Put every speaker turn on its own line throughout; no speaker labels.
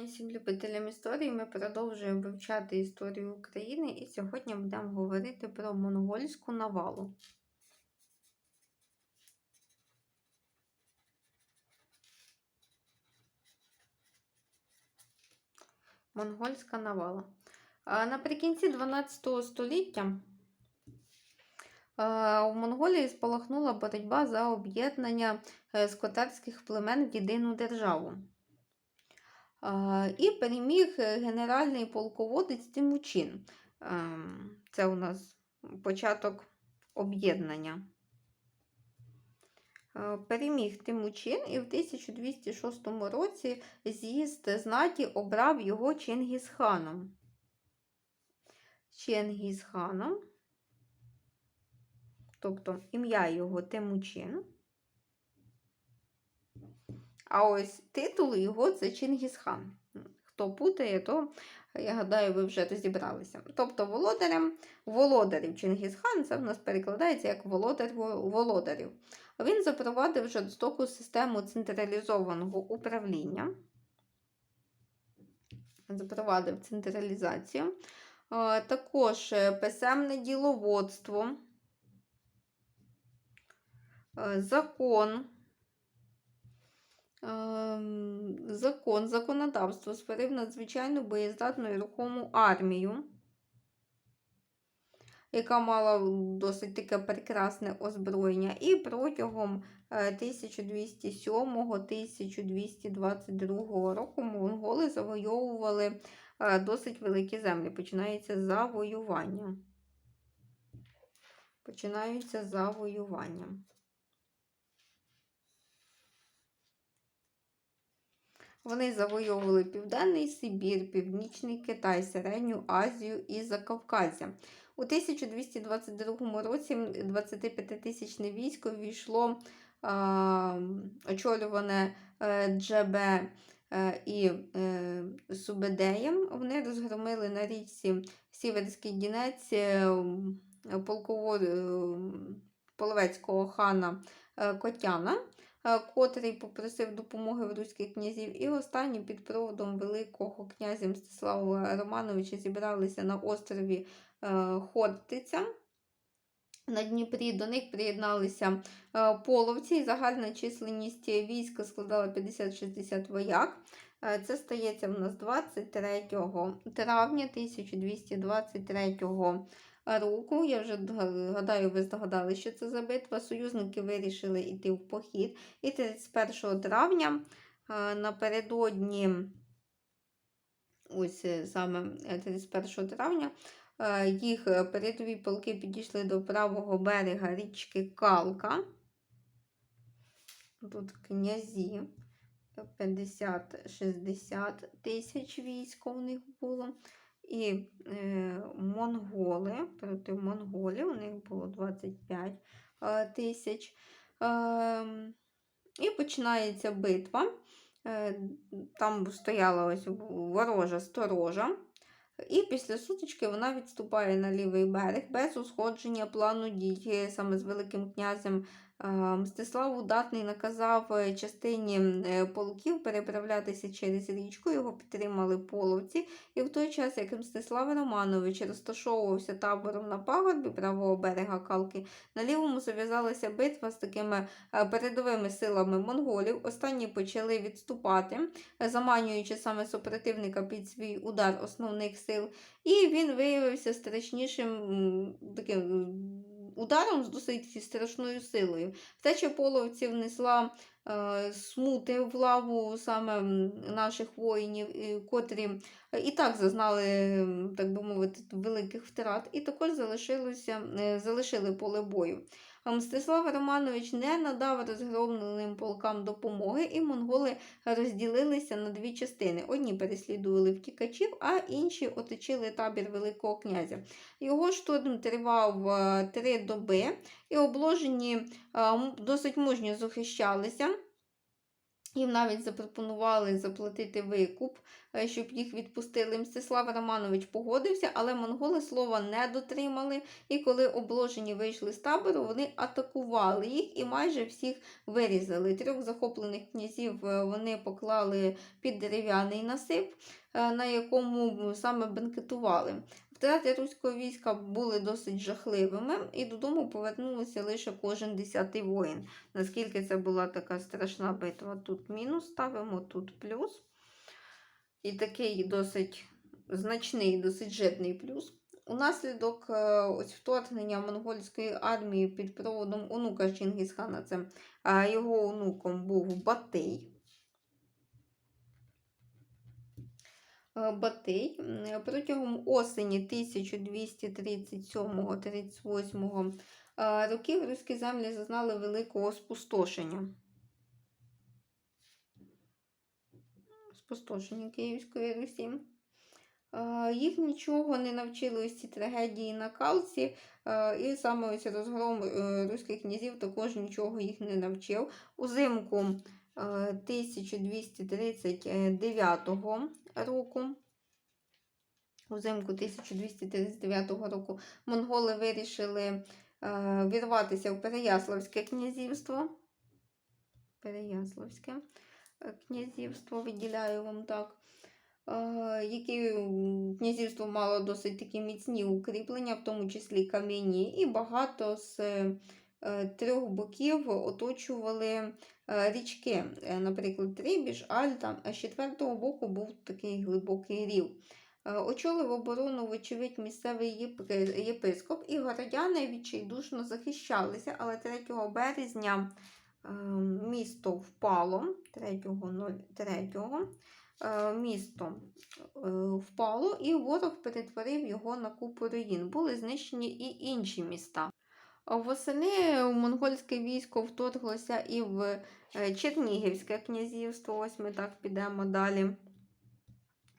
день всім любителям історії. Ми продовжуємо вивчати історію України і сьогодні будемо говорити про монгольську навалу. Монгольська навала. Наприкінці 12 століття у Монголії спалахнула боротьба за об'єднання е, скотарських племен в єдину державу. І переміг е, генеральний полководець Тимучин. Ем, Це у нас початок об'єднання. Е, Переміг Тимучин і в 1206 році з'їзд знаті обрав його Чингісханом. Чингісханом, тобто ім'я його Тимучин. А ось титул його це Чингісхан. Хто путає, то, я гадаю, ви вже розібралися. Тобто володарем володарів Чингісхан, це в нас перекладається як володар володарів. Він запровадив жорстоку систему централізованого управління. Запровадив централізацію. Також е, писемне діловодство, е, закон. Ем, закон, законодавство створив надзвичайно боєздатну і рухому армію, яка мала досить таке прекрасне озброєння. І протягом 1207-1222 року монголи завойовували е, досить великі землі. Починається завоювання. Починаються завоювання. Вони завойовували Південний Сибір, Північний Китай, Середню Азію і Закавказя. У 1222 році 25-тисячне військо війшло а, очолюване е, Джебе е, і е, Субедеєм. Вони розгромили на річці Сіверський Дінець полковод... е, половецького хана Котяна. Е, котрий попросив допомоги в руських князів, і останні під проводом Великого князя Мстислава Романовича зібралися на острові е, Хортиця. На Дніпрі до них приєдналися е, половці, і загальна численність війська складала 50-60 вояк. Це стається в нас 23 травня 1223 року року. Я вже гадаю, ви здогадали, що це за битва. Союзники вирішили йти в похід. І 31 травня напередодні, ось е, саме 31 е, травня, їх передові полки підійшли до правого берега річки Калка. Тут князі 50-60 тисяч військ у них було. І е, монголи проти монголів, у них було 25 е, тисяч. Е, і починається битва. Е, Там стояла ось ворожа сторожа. І після сутички вона відступає на лівий берег без усходження плану дій саме з Великим князем Мстислав Удатний наказав е, частині е, полків переправлятися через річку, його підтримали половці. І в той час, як Мстислав Романович розташовувався табором на пагорбі правого берега Калки, на лівому зав'язалася битва з такими е, передовими силами монголів. Останні почали відступати, заманюючи саме супротивника під свій удар основних сил. І він виявився страшнішим таким ударом з досить страшною силою. Втеча половців несла е, смути в лаву саме наших воїнів, котрі і так зазнали, так би мовити, великих втрат, і також залишилося, е, залишили поле бою. Мстислав Романович не надав розгромленим полкам допомоги, і монголи розділилися на дві частини. Одні переслідували втікачів, а інші оточили табір Великого князя. Його штурм тривав е, три доби, і обложені е, досить мужньо захищалися. Їм навіть запропонували заплатити викуп, е, щоб їх відпустили. Мстислав Романович погодився, але монголи слова не дотримали. І коли обложені вийшли з табору, вони атакували їх і майже всіх вирізали. Трьох захоплених князів е, вони поклали під дерев'яний насип, е, на якому саме бенкетували. Втрати руського війська були досить жахливими, і додому повернулися лише кожен десятий воїн. Наскільки це була така страшна битва. Тут мінус ставимо, тут плюс. І такий досить значний, досить жирний плюс. Унаслідок е, ось вторгнення монгольської армії під проводом онука Чингісхана, це е, його онуком був Батий. Батий протягом осені 1237-38 е, років руські землі зазнали великого спустошення. Спустошення Київської Русі. Е, Їх нічого не навчили ось ці трагедії на Калці, е, і саме ось розгром е, руських князів також нічого їх не навчив. Узимку е, 1239 року. Узимку 1239 року монголи вирішили е, вірватися в Переяславське князівство. Переяславське е, князівство, виділяю вам так. Е, Яке князівство мало досить такі міцні укріплення, в тому числі кам'яні, і багато з е, трьох боків оточували е, річки, Е, наприклад, Трибіж, Альта, а з четвертого боку був такий глибокий рів. Е, Очолив оборону, вочевидь, місцевий єпископ, і городяни відчайдушно захищалися, але 3 березня е, місто впало 3.03. е, Місто е, впало, і ворог перетворив його на купу руїн. Були знищені і інші міста. Восени монгольське військо вторглося і в е, Чернігівське князівство. Ось ми так підемо далі.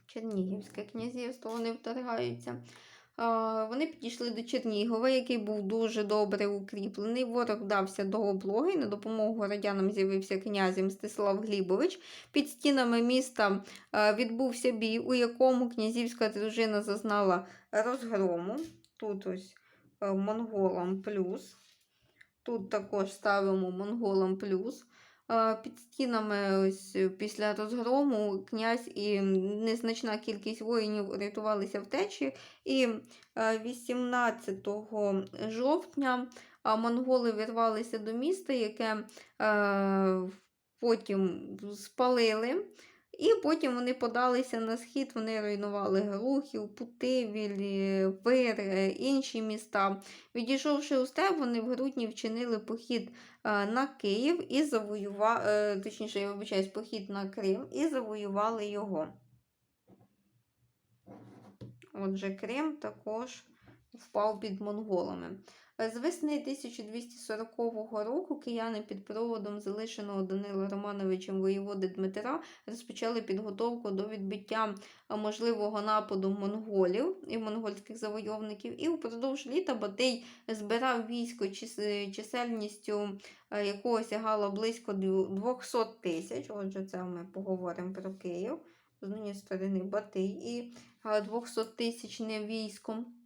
Чернігівське князівство вони вторгаються. Вони підійшли до Чернігова, який був дуже добре укріплений. Ворог вдався до облоги. На допомогу городянам з'явився князь Мстислав Глібович. Під стінами міста відбувся бій, у якому князівська дружина зазнала розгрому. Тут ось монголам плюс. Тут також ставимо монголам плюс. Е, Під стінами ось е, після розгрому князь і незначна кількість воїнів рятувалися втечі. І е, 18 жовтня монголи вірвалися до міста, яке е, потім спалили. І потім вони подалися на схід, вони руйнували Глухів, Путивіль, е, Вир, е, інші міста. Відійшовши у степ, вони в грудні вчинили похід е, на Київ і завоювали, точніше, я вибачаюсь, похід на Крим і завоювали його. Отже, Крим також впав під монголами. Е, З весни 1240 року кияни під проводом залишеного Данила Романовичем воєводи Дмитра розпочали підготовку до відбиття е, можливого нападу монголів і монгольських завойовників. І впродовж літа Батий збирав військо чис- чисельністю е, якого сягало близько 200 тисяч. Отже, це ми поговоримо про Київ. З однієї сторони Батий і 200 тисячне військом.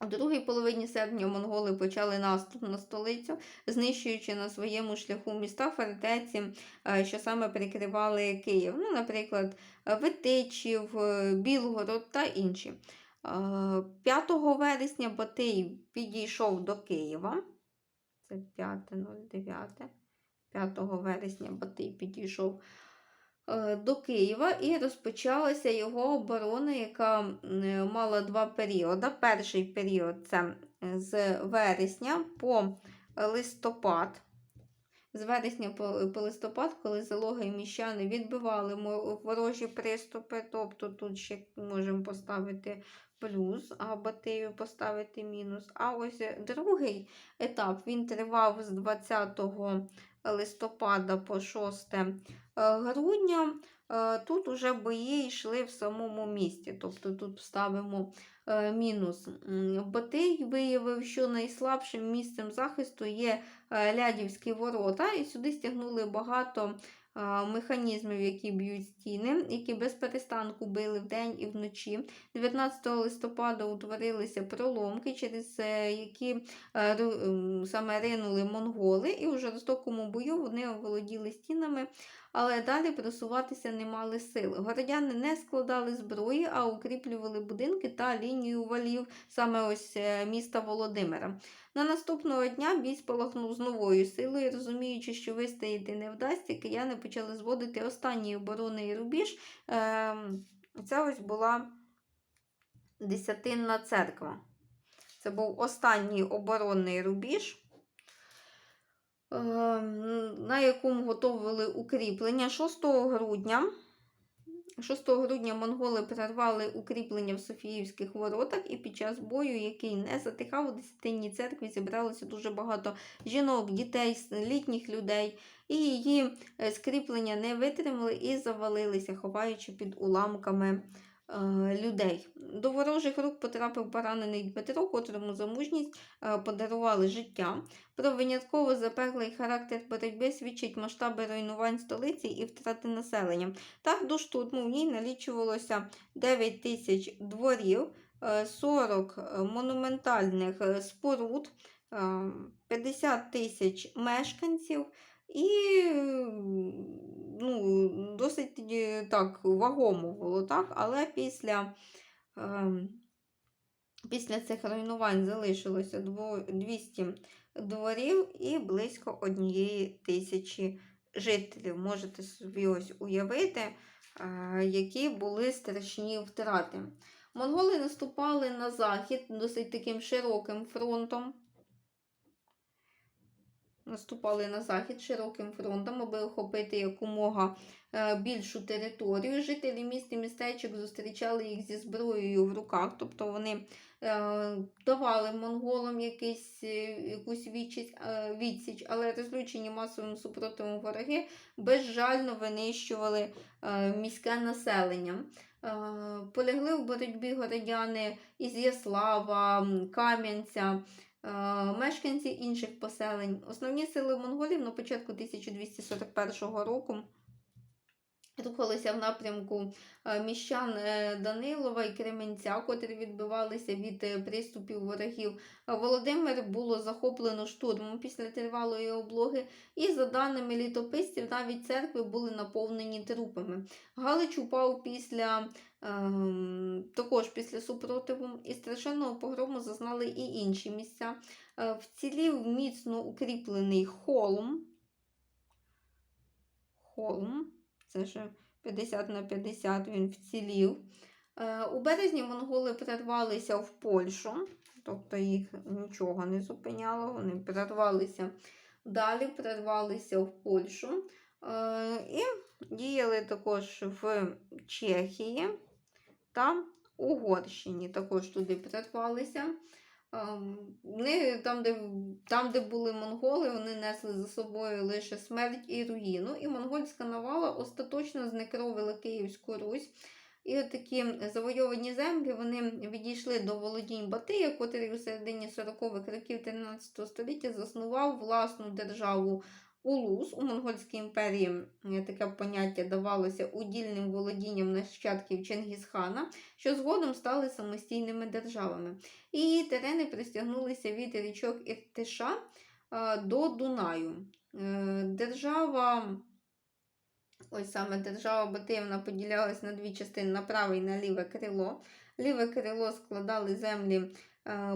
У другій половині серпня монголи почали наступ на столицю, знищуючи на своєму шляху міста фортеці, е, що саме прикривали Київ. Ну, наприклад, е, Витичів, е, Білгород та інші. Е, 5 вересня Батий підійшов до Києва. Це 5.09. 5 вересня Батий підійшов до Києва і розпочалася його оборона, яка е, мала два періоди. Перший період це е, з вересня по листопад. З вересня по листопад, коли залоги і міщани відбивали ворожі приступи, тобто тут ще можемо поставити плюс, а Батию поставити мінус. А ось другий етап він тривав з 20 листопада по 6 е, грудня. Е, Тут уже бої йшли в самому місті, тобто тут ставимо е, мінус. М, Батий виявив, що найслабшим місцем захисту є Лядівські ворота, і сюди стягнули багато механізмів, які б'ють стіни, які без перестанку били вдень і вночі. 19 листопада утворилися проломки, через е, які е, ем, саме ринули монголи, і у жорстокому бою вони оволоділи стінами, але далі просуватися не мали сил. Городяни не складали зброї, а укріплювали будинки та лінію валів, саме ось е, міста Володимира. На наступного дня бій спалахнув з новою силою, розуміючи, що вистояти не вдасться, кияни почали зводити останній оборонний рубіж. Ем, Це ось була Десятинна церква. Це був останній оборонний рубіж, на якому готовили укріплення. 6 грудня. 6 грудня монголи прорвали укріплення в Софіївських воротах, і під час бою, який не затихав, у Десятинній церкві зібралося дуже багато жінок, дітей, літніх людей, і її е, скріплення не витримали і завалилися, ховаючи під уламками людей. До ворожих рук потрапив поранений Дмитро, котрому за мужність е, подарували життя. Про винятково запеклий характер боротьби свідчить масштаби руйнувань столиці і втрати населення. Так, до штурму в ній налічувалося 9 тисяч дворів, е, 40 е, монументальних е, споруд, е, 50 тисяч мешканців і е, ну, досить так вагомо було, так? але після, ем, після цих руйнувань залишилося 200 дворів і близько однієї тисячі жителів. Можете собі ось уявити, е, які були страшні втрати. Монголи наступали на захід досить таким широким фронтом. Наступали на захід широким фронтом, аби охопити якомога е, більшу територію. Жителі міст і містечок зустрічали їх зі зброєю в руках, тобто вони е, давали монголам якийсь, е, якусь відсіч, але розлючені масовим супротивом вороги безжально винищували міське населення. Полягли в боротьбі городяни із Яслава, Кам'янця, мешканці інших поселень. Основні сили монголів на початку 1241 року рухалися в напрямку е, міщан е, Данилова і Кременця, котрі відбивалися від е, приступів ворогів. Володимир було захоплено штурмом після тривалої облоги, і, за даними літописців, навіть церкви були наповнені трупами. Галич упав після ем, також після супротиву і страшенного погрому зазнали і інші місця. Вцілів міцно укріплений холм. Холм. Це ж 50 на 50 він вцілів. Е, У березні монголи прорвалися в Польщу, тобто їх нічого не зупиняло, вони прорвалися далі, прорвалися в Польщу. Е, І діяли також в Чехії та Угорщині. Також туди прорвалися. Ем, Вони, там, де, там, де були монголи, вони несли за собою лише смерть і руїну. І монгольська навала остаточно знекровила Київську Русь. І такі завойовані землі вони відійшли до володінь Батия, котрий у середині 40-х років 13 століття заснував власну державу Улус. У Монгольській імперії таке поняття давалося удільним володінням нащадків Чингісхана, що згодом стали самостійними державами. І її терени простягнулися від річок Іртиша е, до Дунаю. Е, Держава, ось саме держава Батиївна поділялась на дві частини на праве і на ліве крило. Ліве крило складали землі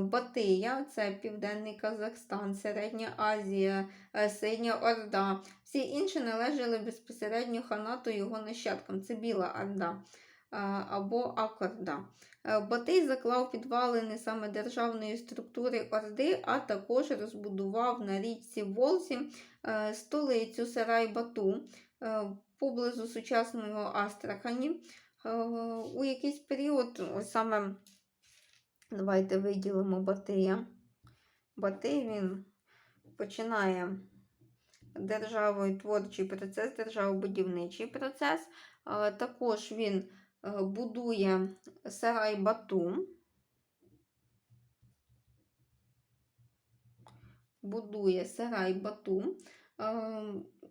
Батия, це Південний Казахстан, Середня Азія, е, Синя Орда. Всі інші належали безпосередньо ханату його нащадкам. Це Біла Орда е, або Акорда. Е, Батий заклав підвалини саме державної структури Орди, а також розбудував на річці Волсі е, столицю Сарай-Бату е, поблизу сучасного Астрахані. Е, У якийсь період, саме давайте виділимо Батия. Батий він починає державою творчий процес, державобудівничий процес. Також він е, будує сарай Бату. Будує сарай Бату.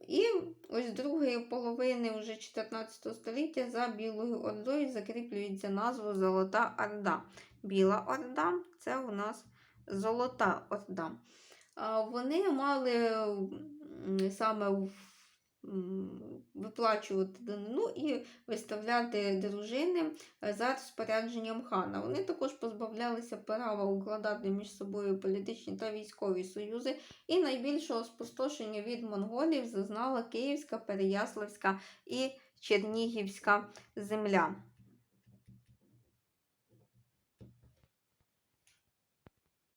І ось другої половини вже 14 століття за Білою Ордою закріплюється назва Золота Орда. Біла Орда це у нас Золота Орда. Вони мали саме виплачувати данину і виставляти дружини е, за розпорядженням хана. Вони також позбавлялися права укладати між собою політичні та військові союзи, і найбільшого спустошення від монголів зазнала Київська, Переяславська і Чернігівська земля.